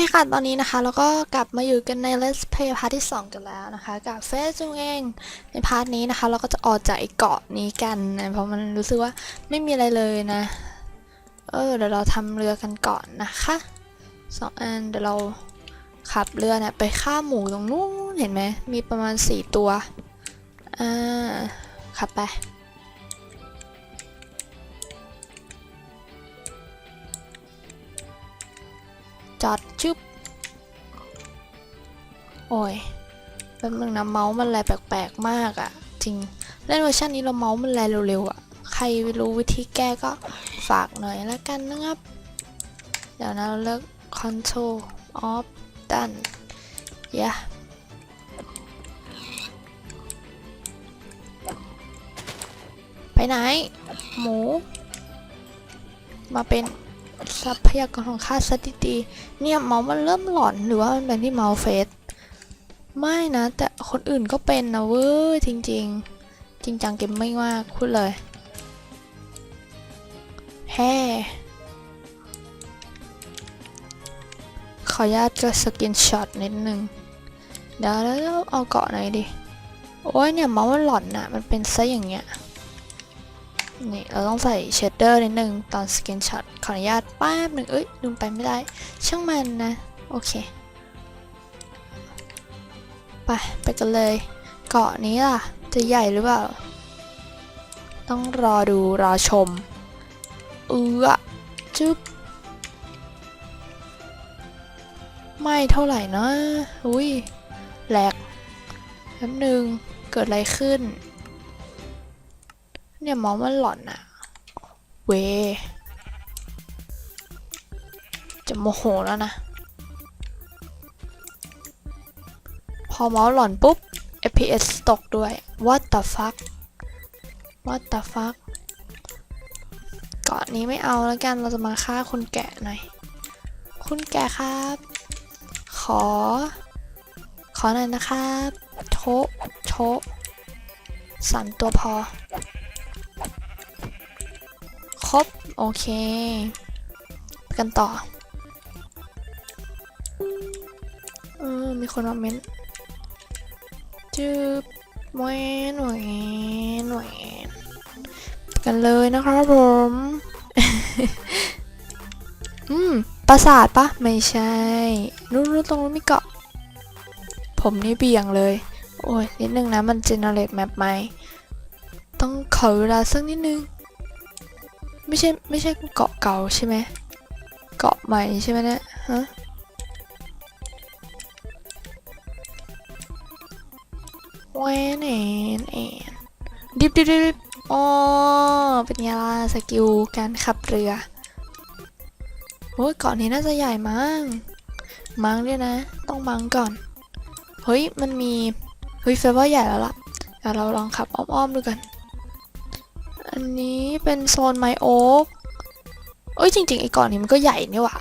เคค่ะ ตอนนี้นะคะแล้วก็กลับมาอยู่กันใน Let's Play พาร์ทที่ 2 กันแล้วนะคะ กับเฟซจุงเอง ในพาร์ทนี้นะคะ เราก็จะออกจากไอ้เกาะนี้กันนะ เพราะมันรู้สึกว่าไม่มีอะไรเลยนะ เออ เดี๋ยวเราทำเรือกันก่อนนะคะสองอัน เดี๋ยวเราขับเรือเนี่ยไปฆ่าหมูตรงนู้นเห็นไหม มีประมาณ 4 ตัว อ่า ขับไป จอดจุ๊บโอ้ยแป๊บนึงนะเมาส์มันแลแปลกๆมากอะ่ะ จริง เล่นเวอร์ชันนี้เราเมาส์มันแลเร็วๆอะ่ะ ใครรู้วิธีแก้ก็ฝากหน่อยละกันนะครับ เดี๋ยวนะเราเลือก Control Off ดันยะไปไหน หมู มาเป็น ทรัพยากรของข้าซะดีๆเนี่ยเมาส์มันเริ่มหลอนหรือว่ามันเป็นที่เมาส์เฟสไม่นะ แต่คนอื่นก็เป็นนะเว้ยจริง ๆ จริงจังเกมไม่มากพูดเลยแฮ่ขออนุญาตจะสกินช็อตนิดนึงเดี๋ยวแล้วเอาเกาะไหนอยดิ โอ้ยเนี่ยเมาส์มันหลอนอะมันเป็นซะอย่างเงี้ย นี่เราต้องใส่เชดเดอร์นิดนึงตอนสกินช็อตขออนุญาตแป๊บหนึ่งเอ้ยลืมไปไม่ได้ ช่างมันนะ โอเค ไป ไปกันเลย เกาะนี้ล่ะ จะใหญ่หรือเปล่า ต้องรอดูรอชม เอือจุ๊บไม่เท่าไหร่นะ อุ้ยแหลกแป๊บหนึ่งเกิดอะไรขึ้น เนี่ยมาส์มันหลอนอะเว จะโมโหแล้วนะ พอมาส์หลอนปุ๊บ FPS ตกด้วย What the fuck What the fuck เกาะนี้ไม่เอาแล้วกันเราจะมาฆ่าคุณแกะหน่อย คุณแกะครับ ขอ ขอหน่อยนะครับ โชโชสั่นตัวพอ บ โอเคไปกันต่อ เออ มีคนมาเม้นจืบแหวนแหวนแหวนไปกันเลยนะครับผม อืม ปราสาทปะ ไม่ใช่รู้รู้ตรงนู้นมีเกาะ ผมนี่เบี่ยงเลย โอ้ย นิดนึงนะ มันเจเนเรตแมปใหม่ต้องขอเวลาสักนิดนึง ไม่ใช่ไม่ใช่เกาะเก่าใช่ไหมเกาะใหม่ใช่ไหมเนี่ยฮะแหวนแอนแอนดิบดิบดิบดิบอ๋อเป็นไงล่ะสกิลการขับเรือโอ้ยเกาะนี้น่าจะใหญ่มั้งมั้งด้วยนะ ต้องมั้งก่อน เฮ้ย มันมี เฮ้ยเฟเวอร์ใหญ่แล้วล่ะเดี๋ยวเราลองขับอ้อมๆดูกันันนี้เป็นโซนไมโอ๊กเอ้ยจริง ๆ ไอ้เกาะนี้มันก็ใหญ่นี่หว่า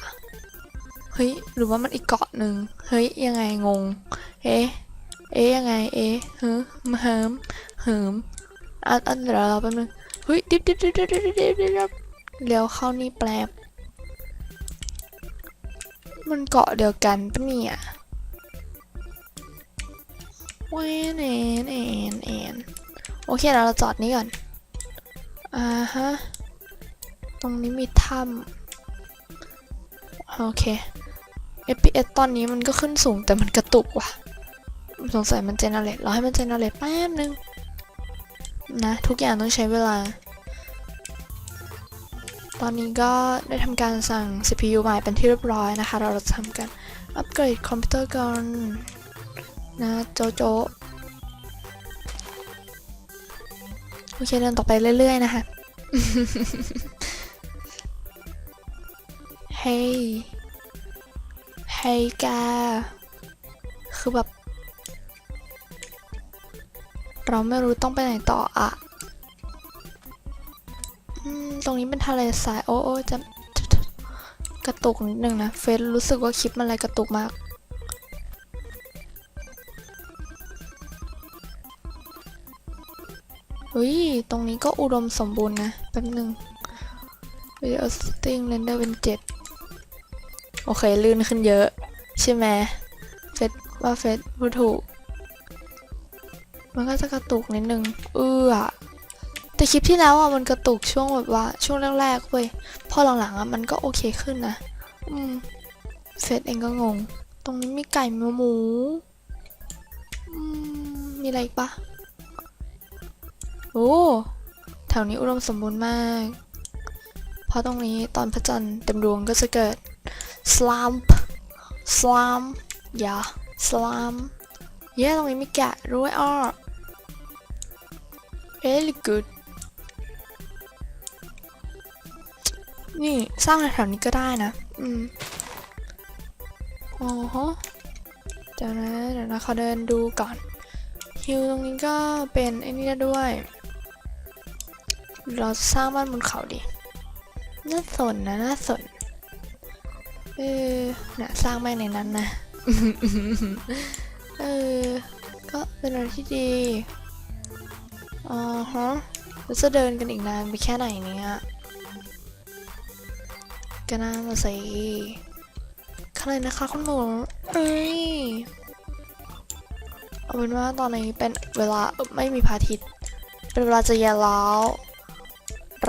เฮ้ย หรือว่ามันอีกเกาะหนึ่งเฮ้ย ยังไงงง เอ๊ะ เอ๊ะยังไง เอ๊เฮ้ยมาเฮิมเฮิมอันอันเดี๋ยวเราแป๊บนึงเฮ้ยดิบดิบดิบดิบดิบดิบดิบเดี๋ยวเข้านี่แปลบมันเกาะเดียวกันปะเนี่ยแอนแอนแอนแอนโอเคเราจอดนี้ก่อน อ่าฮะ ตรงนี้มีถ้ำโอเค FPS ตอนนี้มันก็ขึ้นสูงแต่มันกระตุกว่ะ สงสัยมันเจเนเรตเราให้มันเจเนเรตแป๊บนึง นะ ทุกอย่างต้องใช้เวลา ตอนนี้ก็ได้ทำการสั่ง CPU ใหม่เป็นที่เรียบร้อยนะคะ เราจะทำการอัปเกรดคอมพิวเตอร์กันนะโจโจ โอเคเดินต่อไปเรื่อย ๆ นะคะ เฮ้ย เฮ้ยแกคือแบบ เราไม่รู้ต้องไปไหนต่ออะตรงนี้เป็นทะเลทราย โอ้โอจะจะจะกระตุกนิดนึงนะ เฟซรู้สึกว่าคลิปมันอะไรกระตุกมาก ฮ้ย ตรงนี้ก็อุดมสมบูรณ์นะ แป๊บนึง Video Setting Render เป็น7โอเค ลื่นขึ้นเยอะ ใช่ไหมเฟซว่าเฟซพูดถูก มันก็จะกระตุกนิดนึง เอื้อแต่คลิปที่แล้วอะมันกระตุกช่วงแบบว่าช่วงแรกๆเว้ย พอหลังๆอะมันก็โอเคขึ้นนะ อืม เฟซเองก็งง ตรงนี้มีไก่มีหมู อืม มีอะไรอีกปะ อ้ แถวนี้อุดมสมบูรณ์มาก เพราะตรงนี้ตอนพระจันทร์เต็มดวงก็จะเกิดสลัมสลัมอย่าสลัมเย้ตรงนี้มีแกะด้วยอ้อ really good นี่สร้างแถวนี้ก็ได้นะ อืมอ๋อฮะเดี๋ยวนะ เดี๋ยวนะขอเดินดูก่อน ฮิวตรงนี้ก็เป็นไอ้นี่ด้วย เราสร้างบ้านบนเขาดิน่าสนนะน่าสนเออน่ะสร้างแม่งในนั้นนะเออก็เป็นอะไรที่ดีอ๋อฮะแล้วจะเดินกันอีกนานไปแค่ไหนเนี่ยก็น่ามาสิข้างในนะคะคุณหมูเอ้ยเอาเป็นว่าตอนนี้เป็นเวลาเอ่อไม่มีพระอาทิตย์เป็นเวลาจะเย็นแล้ว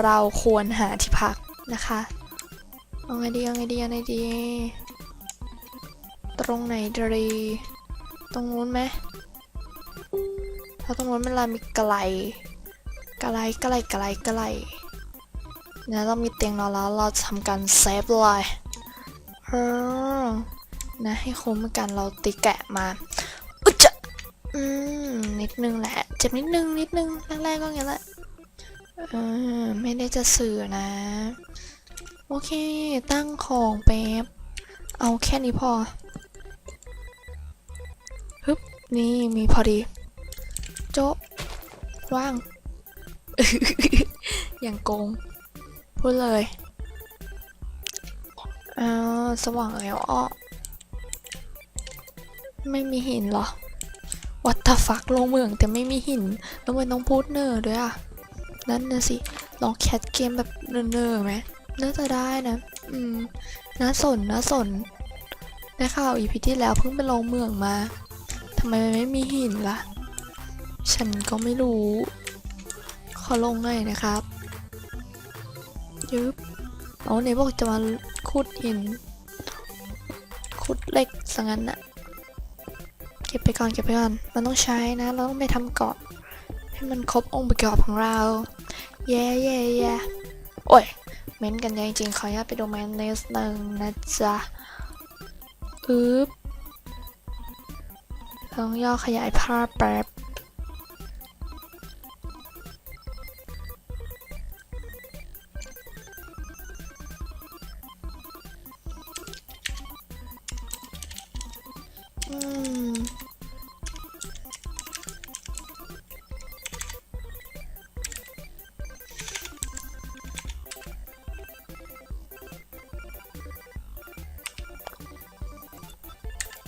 เราควรหาที่พักนะคะเอาไงดีเอาไงดีเอาไงดี ตรงไหนดีตรงนู้นไหมเพราะตรงนู้นมันลามีไกลไกลไกลไกลไกลนะเรามีเตียงนอนแล้วเราทำการเซฟเลยเออนะให้คุ้มกันเราตีแกะมาอุ๊จะอืมนิดนึงแหละ เจ็บนิดนึงนิดนึงแรกๆก็อย่างนี้แหละ เออไม่ได้จะสื่อนะ โอเค ตั้งของแป๊บเอาแค่นี้พอฮึบนี่มีพอดี โจ๊ะว่าง อย่างโกง พูดเลยอ้าสว่างแล้วอ้อไม่มีหินเหรอวัตถฟักลงเมืองแต่ไม่มีหิน แล้วมันต้องพูดเนอร์ด้วยอะ นั่นนะสิ ลองแคทเกมแบบเนอร์ๆไหมน่าจะได้นะ อืมน่าสนน่าสนได้ข่าวอีพีที่แล้วเพิ่งไปลงเมืองมาทำไมมันไม่มีหินล่ะ ฉันก็ไม่รู้ ขอลงหน่อยนะครับยึบเอาไหนบอกจะมาขุดหิน ขุดเหล็กสังงั้นน่ะเก็บไปก่อนเก็บไปก่อน มันต้องใช้นะ เราต้องไปทำเกาะให้มันครบองค์ประกอบของเรา เย่เย่เย่โอ้ย เม้นกันเยอะจริงๆ ขออนุญาตไปดูเมนนิดนึงนะจ๊ะอึ๊บลองย่อขยายภาพแป๊บ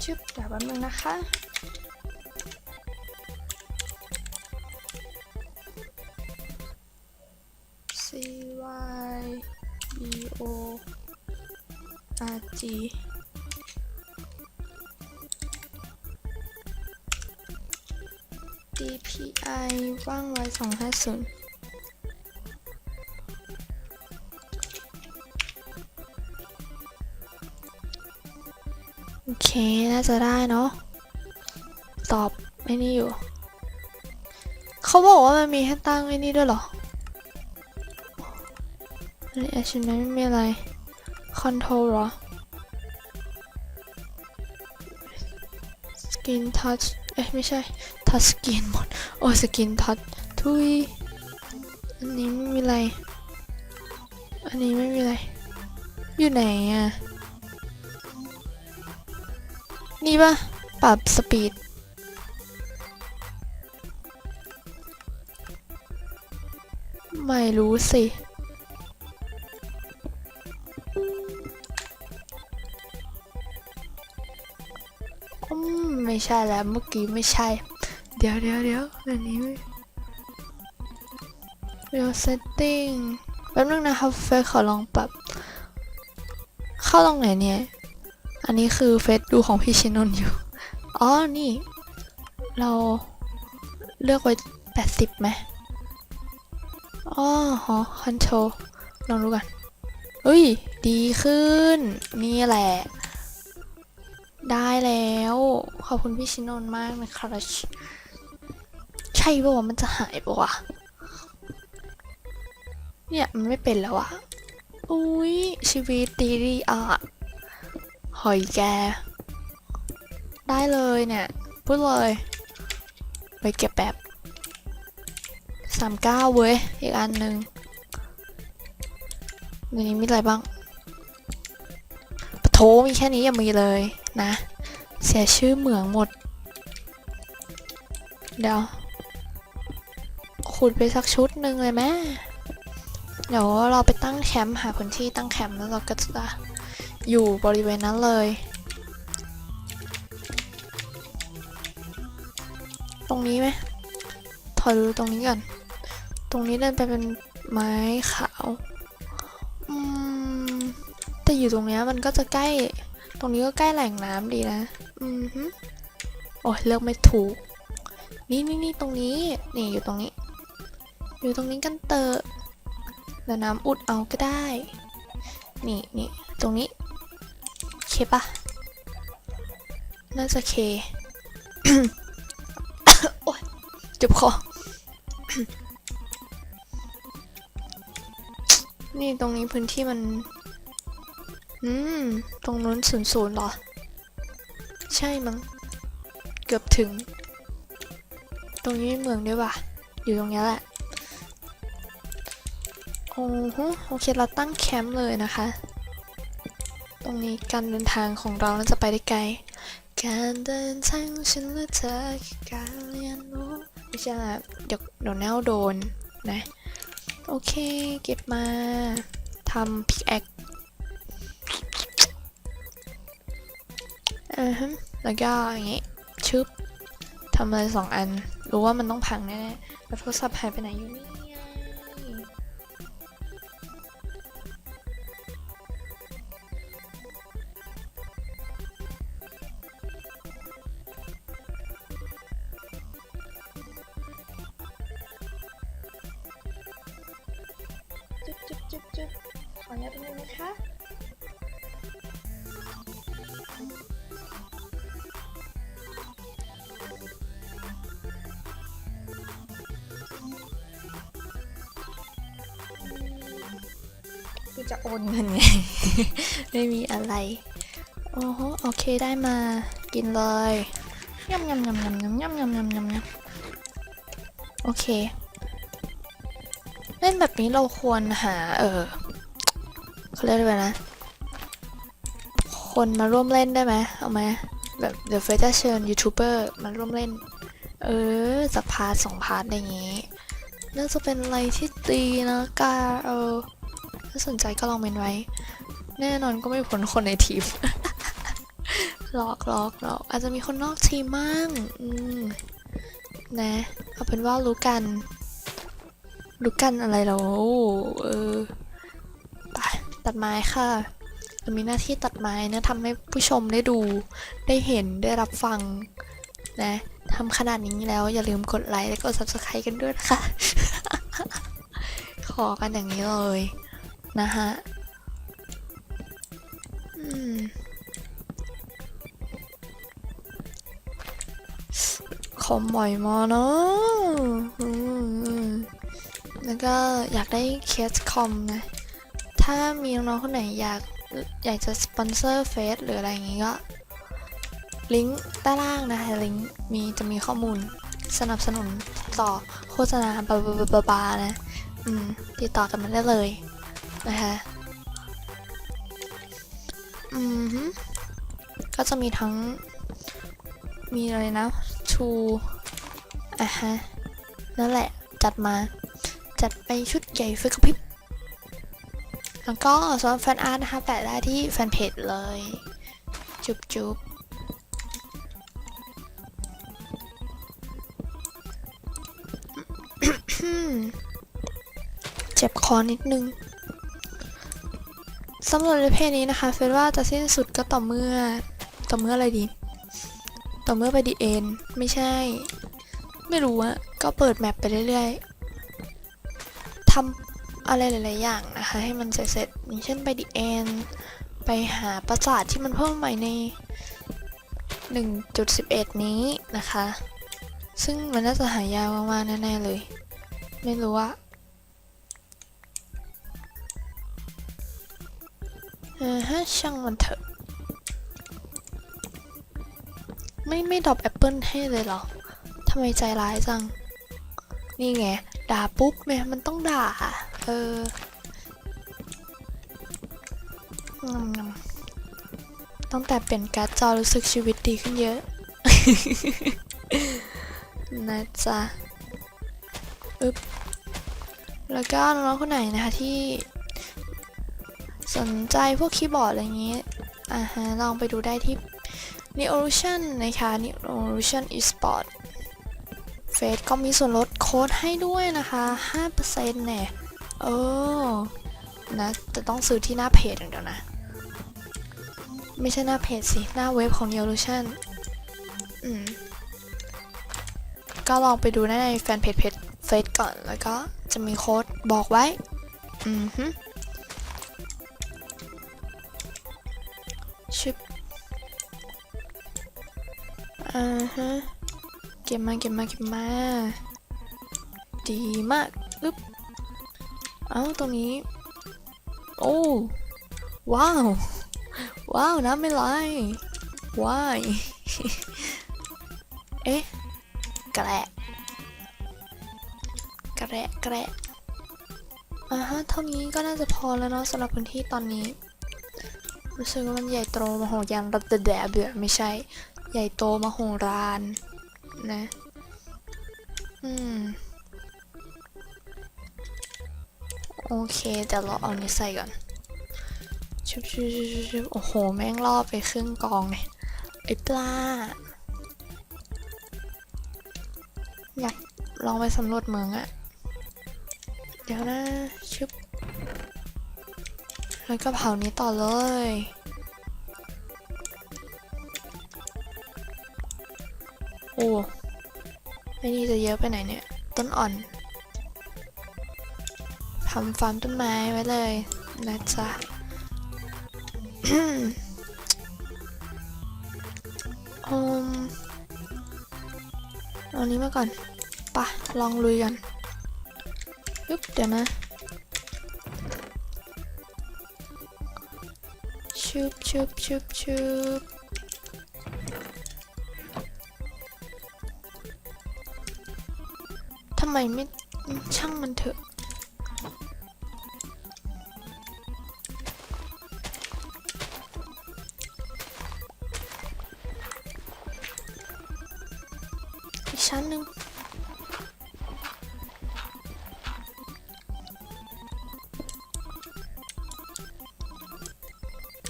ชึบเดี๋ยวแป๊บนึงนะคะ C Y B O R G D P I ว่างไว้สองห้าศูนย์ เคน่าจะได้เนาะตอบไม่นี่อยู่ เขาบอกว่ามันมีให้ตั้งไอ้นี่ด้วยเหรออันนี้ achievement ไม่มีอะไร control เหรอ skin touch เอ้ยไม่ใช่ touch skin หมดโอ้ skin touch ทุยอันนี้ไม่มีอะไร อันนี้ไม่มีอะไร อยู่ไหนอะ นี่ปะปรับสปีดไม่รู้สิอืมไม่ใช่แล้วเมื่อกี้ไม่ใช่ เดี๋ยวเดี๋ยวเดี๋ยวอันนี้เดี๋ยว setting แป๊บนึงนะครับเฟยขอลองปรับ เข้าตรงไหนเนี่ย อันนี้คือเฟซดูของพี่ชินนอยู่ อ๋อ นี่ เราเลือกไว้80ไหมอ๋อฮะคอนโทรลองดูกันเอ้ย ดีขึ้น นี่แหละ ได้แล้ว ขอบคุณพี่ชินนมากนะครับใช่ป่าวะมันจะหายป่าวะเนี่ย มันไม่เป็นแล้วอะอุ้ยชีวิตดีดีอะ หอยแก ได้เลยเนี่ย พูดเลย ไปเก็บแบบสามเก้าเว้ย อีกอันหนึ่งในนี้มีอะไรบ้างปะโถมีแค่นี้ยังมีเลยนะ เสียชื่อเหมืองหมด เดี๋ยวขุดไปสักชุดหนึ่งเลยแม่ เดี๋ยวเราไปตั้งแคมป์หาพื้นที่ตั้งแคมป์แล้วเราก็จะ อยู่บริเวณนั้นเลย ตรงนี้ไหมถอยดูตรงนี้ก่อน ตรงนี้เดินไปเป็นไม้ขาวอืมแต่อยู่ตรงเนี้ยมันก็จะใกล้ ตรงนี้ก็ใกล้แหล่งน้ำดีนะ อืมฮึโอ้ยเลือกไม่ถูก นี่นี่นี่ตรงนี้ นี่อยู่ตรงนี้ อยู่ตรงนี้กันเตอะแล้วน้ำอุดเอาก็ได้ นี่นี่ตรงนี้ เคปะน่าจะเคโอ๊ยเจ็บคอ นี่ตรงนี้พื้นที่มัน อืม ตรงนู้นศูนย์ศูนย์เหรอ ใช่มั้ง เกือบถึง ตรงนี้เมืองด้วยว่ะ อยู่ตรงเนี้ยแหละ โอ้โห โอเค เราตั้งแคมป์เลยนะคะ รงนี้การเดินทางของเราน่าจะไปได้ไกล การเดินทางฉันและเธอคือการเรียนรู้ไม่ใช่ละเดี๋ยวเดี๋ยวแนวโดนนะ โอเคเก็บมาทำพิกแอคอือฮึแล้วก็อย่างงี้ชึบทำอะไรสองอัน รู้ว่ามันต้องพังแน่ๆแล้วโทรศัพท์หายไปไหนอยู่นี่ โอ้โหโอเคได้มา กินเลยยำยำยำยำยำยำยำยำยำยำโอเค เล่นแบบนี้เราควรหา เออเขาเรียกว่านะ คนมาร่วมเล่นได้ไหมเอาไหมแบบเดี๋ยวเฟซจะเชิญยูทูบเบอร์มาร่วมเล่น เออสักพาร์ทสองพาร์ทอะไรอย่างงี้น่าจะเป็นอะไรที่ดีนะกาเออถ้าสนใจก็ลองเมนไว้ แน่นอนก็ไม่พ้นคนในทีมหลอกหลอกหลอกอาจจะมีคนนอกทีมมั่งอืมนะเอาเป็นว่ารู้กัน รู้กันอะไรแล้วเออไปตัดไม้ค่ะเรามีหน้าที่ตัดไม้นะทำให้ผู้ชมได้ดู ได้เห็นได้รับฟัง นะทำขนาดนี้แล้วอย่าลืมกดไลค์และกด subscribe กันด้วยนะคะ ขอกันอย่างนี้เลย นะฮะ คอมบ่อยมาเนาะแล้วก็อยากได้เคสคอมนะ ถ้ามีน้องๆคนไหนอยากอยากจะสปอนเซอร์เฟสหรืออะไรอย่างงี้ก็ลิงก์ใต้ล่างนะคะลิงก์มีจะมีข้อมูลสนับสนุนต่อโฆษณาบาบาบาบานะ อืม ติดต่อกันมาได้เลยนะคะ อืมฮึก็จะมีทั้ง มีอะไรนะชูอะฮะ นั่นแหละ จัดมา จัดไปชุดใหญ่ไฟกระพริบ แล้วก็สำหรับแฟนอาร์ตนะคะแปะได้ที่แฟนเพจเลย จุบจุบเจ็บคอนิดนึง สำหรับในเพลงนี้นะคะเฟรนว่าจะสิ้นสุดก็ต่อเมื่อ ต่อเมื่ออะไรดี ต่อเมื่อไปดีเอ็นไม่ใช่ ไม่รู้อะก็เปิดแมปไปเรื่อยๆทำอะไรหลายๆอย่างนะคะ ให้มันเสร็จๆอย่างเช่นไปดีเอ็นไปหาปราสาทที่มันเพิ่มใหม่ใน 1.11 นี้นะคะ ซึ่งมันน่าจะหายากมากๆแน่ๆเลย ไม่รู้ว่า เออฮะช่างมันเถอะ ไม่ไม่ดรอปแอปเปิลให้เลยเหรอทำไมใจร้ายจัง นี่ไง ด่าปุ๊บแม่มันต้องด่า เออตั้งแต่เปลี่ยนการ์ดจอรู้สึกชีวิตดีขึ้นเยอะ นะจ๊ะ อึ๊บ แล้วก็น้องคนไหนนะคะที่ สนใจพวกคีย์บอร์ดอะไรอย่างนี้อ่าฮะลองไปดูได้ที่ Neolution นะคะ Neolution Esport เฟซก็มีส่วนลดโค้ดให้ด้วยนะคะ 5%เนี่ยเออนะแต่ต้องซื้อที่หน้าเพจอย่างเดียวนะ ไม่ใช่หน้าเพจสิ หน้าเว็บของ Neolution อืม ก็ลองไปดูได้ในแฟนเพจเพจเฟซก่อน แล้วก็จะมีโค้ดบอกไว้ อือฮึ อ่าฮะ เก็บมาเก็บมาเก็บมา ดีมากอึ๊บเอ้าตรงนี้ โอ้ ว้าว ว้าวน้ำไม่ไหลว้ายเอ๊ะแกระกระกระอ่าฮะ เท่านี้ก็น่าจะพอแล้วเนาะสำหรับพื้นที่ตอนนี้ รู้สึกว่ามันใหญ่โตมโหฬารระดับแดบเบื่อไม่ใช่ ใหญ่โตมโหฬารนะ อืม โอเคเดี๋ยวเราเอานี้ใส่ก่อนชุบชุบชุบชุบโอ้โห แม่งล่อไปครึ่งกองเลยไอ้ปลา อยากลองไปสำรวจเมืองอะเดี๋ยวนะชึบแล้วก็เผานี้ต่อเลย ไม่นี่จะเยอะไปไหนเนี่ย ต้นอ่อนทำฟาร์มต้นไม้ไว้เลยนะจ๊ะอืมเอานี้มาก่อนปะลองลุยกันยุบเดี๋ยวนะชุบชุบชุบชุบ ไมไม่ช่างมันเถอะ อีกชั้นหนึ่ง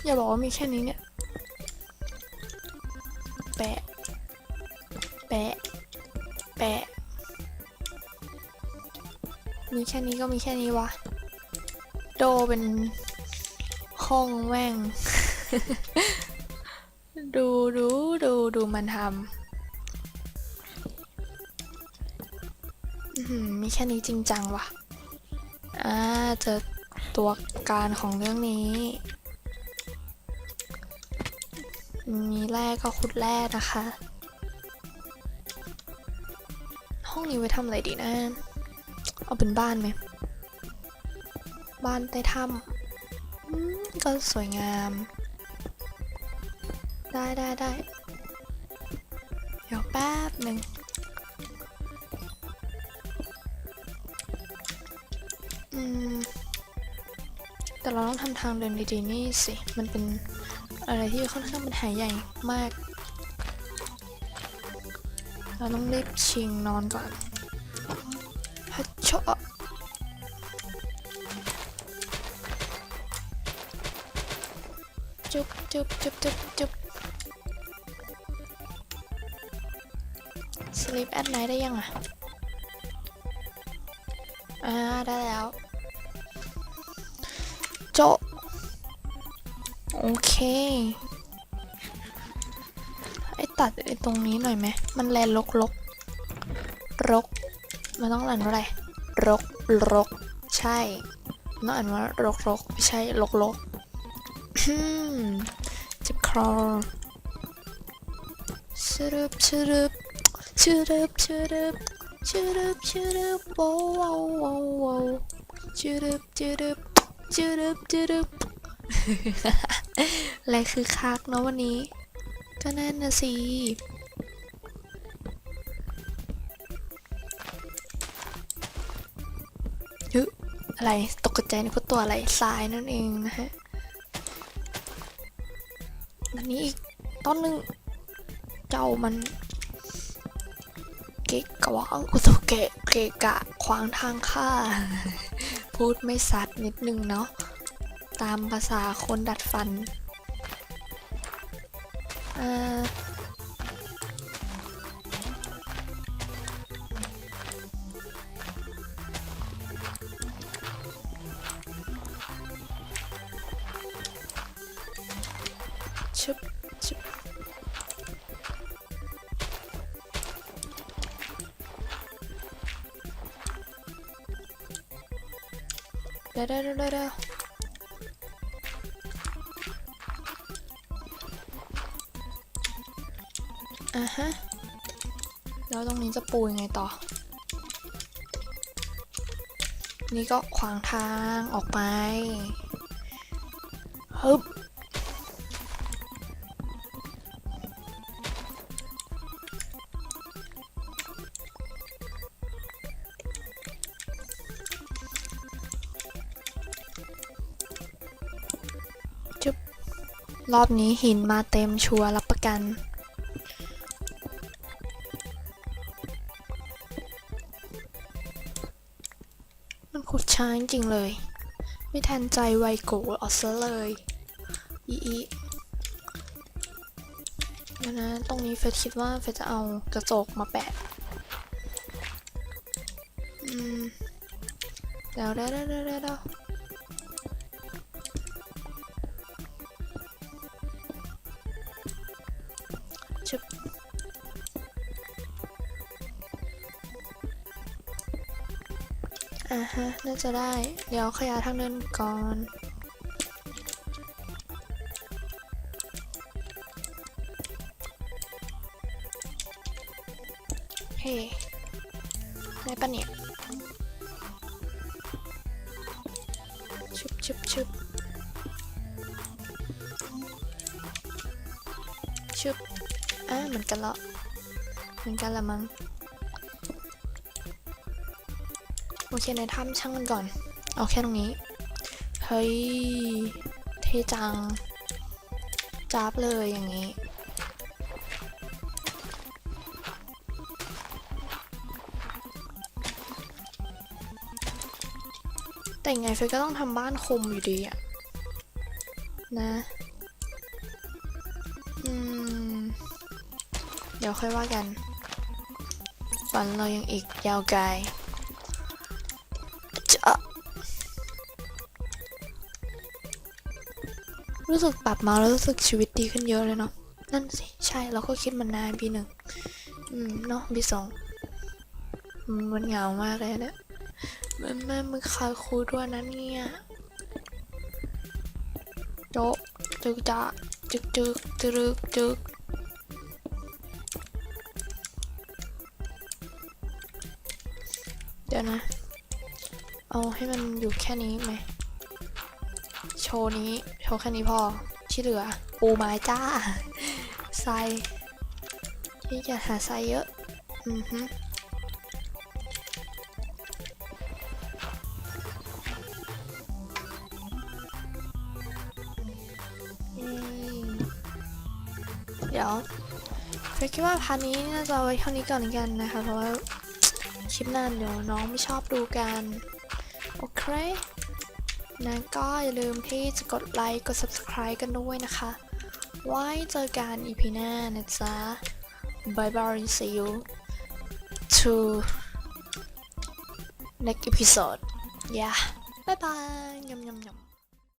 อย่าบอกว่ามีแค่นี้เนี่ย ค่นี้ก็มีแค่นี้วะ โดเป็นห้องแม่ง ดูดูดูดูมันทำมีแค่นี้จริงจังว่ะอ่าเจอตัวการของเรื่องนี้ มีแร่ก็ขุดแร่นะคะ ห้องนี้ไว้ทำอะไรดีนะ เอาเป็นบ้านไหม บ้านใต้ถ้ำก็สวยงาม ได้ได้ได้เดี๋ยวแป๊บหนึ่งอืม แต่เราต้องทำทางเดินดีๆนี่สิ มันเป็นอะไรที่ค่อนข้างเป็นหายใหญ่มาก เราต้องรีบชิงนอนก่อน ชโชะจุ๊บจุ๊บจุ๊บจุ๊บจุ๊บ sleep at night ได้ยังอะ อ่า ได้แล้ว โจะโอเค ไอ้ตัดไอ้ตรงนี้หน่อยไหม มันแลรกรกรก มันต้องอ่นว่าอะไร รก ใช่ต้องอ่านว่ารกรกไม่ใช่รกรกอืมเจ็บคอชืรึบชืรึบชืรึบชืรึบชืรึบชืรึบโว้วว้วว้าวว้าวชืรึบชืรึบชืรึบชืรึบอะไรคือคักเนาะวันนี้ ก็แน่นนะสิ อะไรตกใจนึกว่าตัวอะไรทรายนั่นเองนะฮะอันนี้อีกต้นหนึ่งเจ้ามัน เกะกวางอุตเกะเกะกะขวางทางข้าพูดไม่สัดนิดนึงเนาะตามภาษาคนดัดฟันอ่อ ดี๋ยวเดี๋ยวเดี๋ยวอะฮะ แล้วตรงนี้จะปูยังไงต่อ นี่ก็ขวางทางออกไปฮึบ รอบนี้หินมาเต็มชัวร์รับประกัน มันขุดช้าจริงเลย ไม่ทันใจไวโกะเอาซะเลยอีอีเดี๋ยวนะ ตรงนี้เฟซคิดว่าเฟซจะเอากระจกมาแปะ อืม เดี๋ยวเดี๋ยวเดี๋ยวเดี๋ยว อ่าฮะ น่าจะได้ เดี๋ยวขยายทางเดินก่อน เคในถ้ำช่างมันก่อน เอาแค่ตรงนี้ เฮ้ย เทจังจ้าบเลยอย่างนี้ แต่งไงเฟยก็ต้องทำบ้านคมอยู่ดีอะนะ อืม เดี๋ยวค่อยว่ากันฝันเรายังอีกยาวไกล รู้สึกปรับมาแล้วรู้สึกชีวิตดีขึ้นเยอะเลยเนาะนั่นสิใช่เราก็คิดมันนานปีหนึ่งอืมเนาะปีสองมันเหงามากเลยเนี่ยมันแม่มือคาครูด้วยนะเนี่ยโจ๊ะจึกจะจึกจึกจึกจึกเดี๋ยวนะ เอาให้มันอยู่แค่นี้ไหม ว์นี้ โชว์แค่นี้พอที่เหลือ ปูไม้จ้าทรายที่จะหาทรายเยอะ อือฮึเดี๋ยวเฟคิดว่าพาร์ทนี้น่าจะไว้เท่านี้ก่อนกันนะคะ เพราะว่าคลิปหน้าเดี๋ยวน้องไม่ชอบดูกัน โอเค นะก็อย่าลืมที่จะกดไลค์ กด subscribe กันด้วยนะคะ ไว้เจอกัน EP หน้านะจ๊ะ bye bye see you to next episode yeah bye bye ยำยำยำ